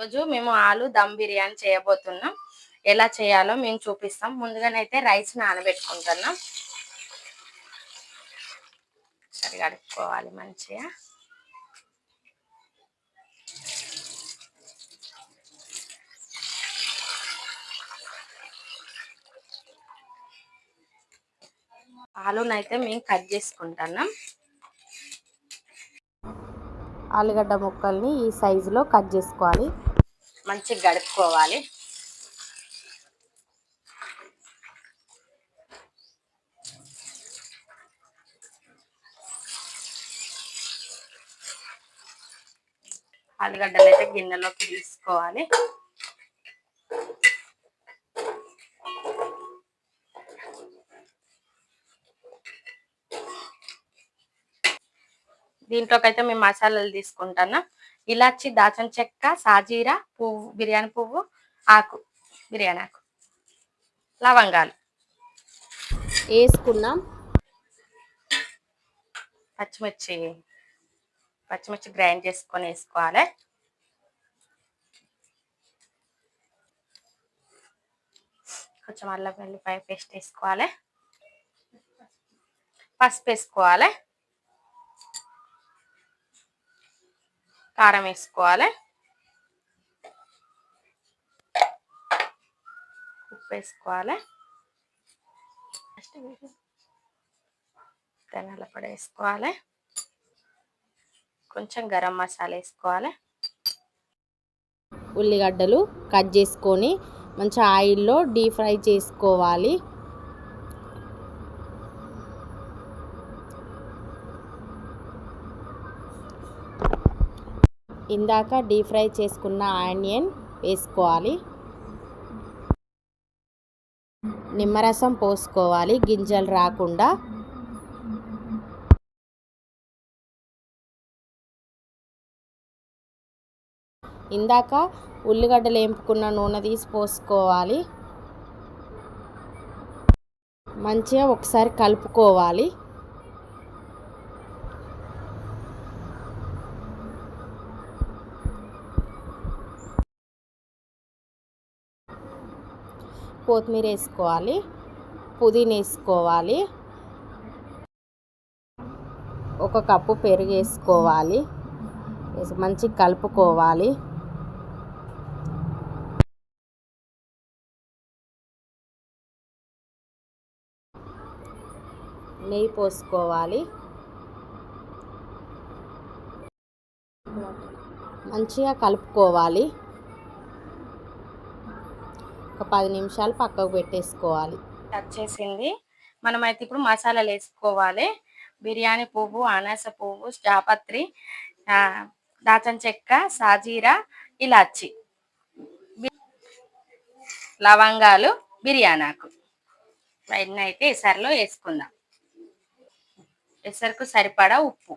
రోజు మేము ఆలు దమ్ బిర్యానీ చేయబోతున్నాం. ఎలా చేయాలో మేము చూపిస్తాం. ముందుగానైతే రైస్ నానబెట్టుకుంటున్నాం. సరి కడుక్కోవాలి మంచిగా. ఆలునైతే మేము కట్ చేసుకుంటున్నాం. ఆలుగడ్డ ముక్కల్ని ఈ సైజులో కట్ చేసుకోవాలి. మంచిగా గడుపుకోవాలి. ఆలుగడ్డలు అయితే గిన్నెలోకి తీసుకోవాలి. దీంట్లోకి అయితే మేము మసాలాలు తీసుకుంటాను? ఇలాచి దాచన చెక్క సాజీరా పువ్వు బిర్యానీ పువ్వు ఆకు బిర్యానీ ఆకు. లవంగాలు. వేసుకున్నాం పచ్చిమిర్చి పచ్చిమిర్చి గ్రైండ్ చేసుకొని వేసుకోవాలి. కొంచెం అల్లం వెల్లిపాయ పేస్ట్ వేసుకోవాలి. పసుపు వేసుకోవాలి. కారం వేసుకోవాలి. ఉప్పు వేసుకోవాలి. ధనియాల పొడి వేసుకోవాలి. కొంచెం గరం మసాలా వేసుకోవాలి. ఉల్లిగడ్డలు కట్ చేసుకొని మంచి ఆయిల్లో డీప్ ఫ్రై చేసుకోవాలి. ఇందాక డీప్ ఫ్రై చేసుకున్న ఆనియన్ వేసుకోవాలి. నిమ్మరసం పోసుకోవాలి గింజలు రాకుండా. ఇందాక ఉల్లిగడ్డలు వేపుకున్న నూనె తీసి పోసుకోవాలి. మంచిగా ఒకసారి కలుపుకోవాలి. కొత్తిమీర వేసుకోవాలి పుదీనా వేసుకోవాలి ఒక కప్పు పెరుగు వేసుకోవాలి మంచి కలుపుకోవాలి. నెయ్యి పోసుకోవాలి. మంచిగా కలుపుకోవాలి. ఒక పది నిమిషాలు పక్కకు పెట్టేసుకోవాలి. వచ్చేసింది మనమైతే ఇప్పుడు మసాలాలు వేసుకోవాలి. బిర్యానీ పువ్వు అనాస పువ్వు జాపత్రి దాచం చెక్క సాజీరా ఇలాచి. లవంగాలు బిర్యానాకు. ఇవన్నీ అయితే ఎసరులో వేసుకుందాం. ఎసరుకు సరిపడా ఉప్పు.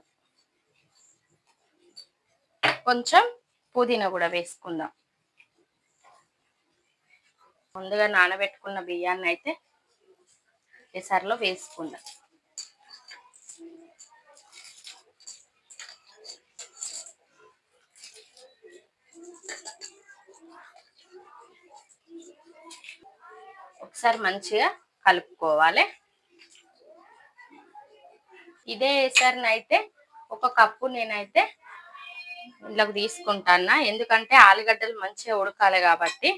కొంచెం పుదీనా కూడా వేసుకుందాం. ముందుగా నానబెట్టుకున్న బియ్యాన్ని అయితే ఎసరులో వేసుకుందాం ఒకసారి మంచిగా కలుపుకోవాలి. ఇదే అయితే ఒక కప్పు నేనైతే ఇంట్లోకి తీసుకుంటాను ఎందుకంటే ఆలుగడ్డలు మంచిగా ఉడకాలి కాబట్టి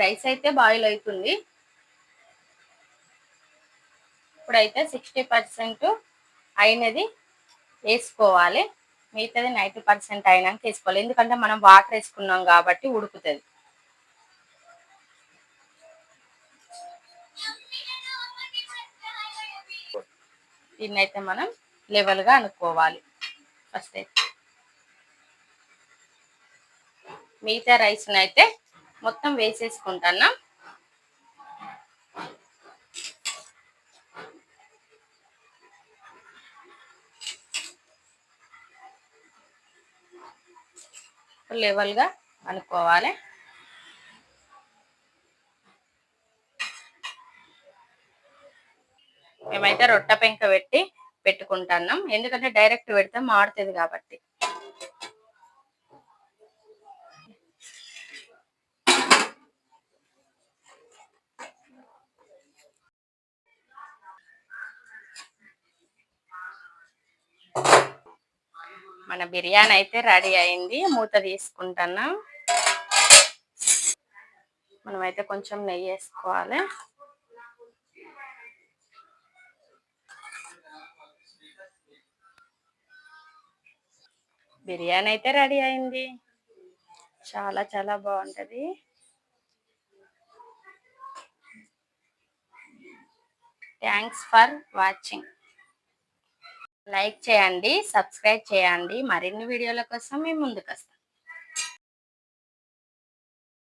రైస్ అయితే బాయిల్ అవుతుంది. ఇప్పుడైతే సిక్స్టీ పర్సెంట్ అయినది వేసుకోవాలి. మిగతాది నైంటీ పర్సెంట్ అయినాక వేసుకోవాలి. ఎందుకంటే మనం వాటర్ వేసుకున్నాం కాబట్టి ఉడుకుతుంది. దీన్ని అయితే మనం లెవెల్గా అనుకోవాలి. ఫస్ట్ అయితే. మిగతా రైస్ని అయితే మొత్తం వేసేసుకుంటాను? లెవెల్గా అనుకోవాలి. మేమైతే రొట్టె పెంక పెట్టి పెట్టుకుంటున్నాం. ఎందుకంటే డైరెక్ట్ పెడితే మాడుతుంది కాబట్టి. మన బిర్యానీ అయితే రెడీ అయింది. మూత తీసుకుంటున్నా మనమైతే కొంచెం నెయ్యి వేసుకోవాలి. బిర్యానీ అయితే రెడీ అయింది. చాలా చాలా బాగుంటుంది. Thanks for watching. లైక్ చేయండి సబ్స్క్రైబ్ చేయండి. మరిన్ని వీడియోల కోసం మేము ముందుకు వస్తాం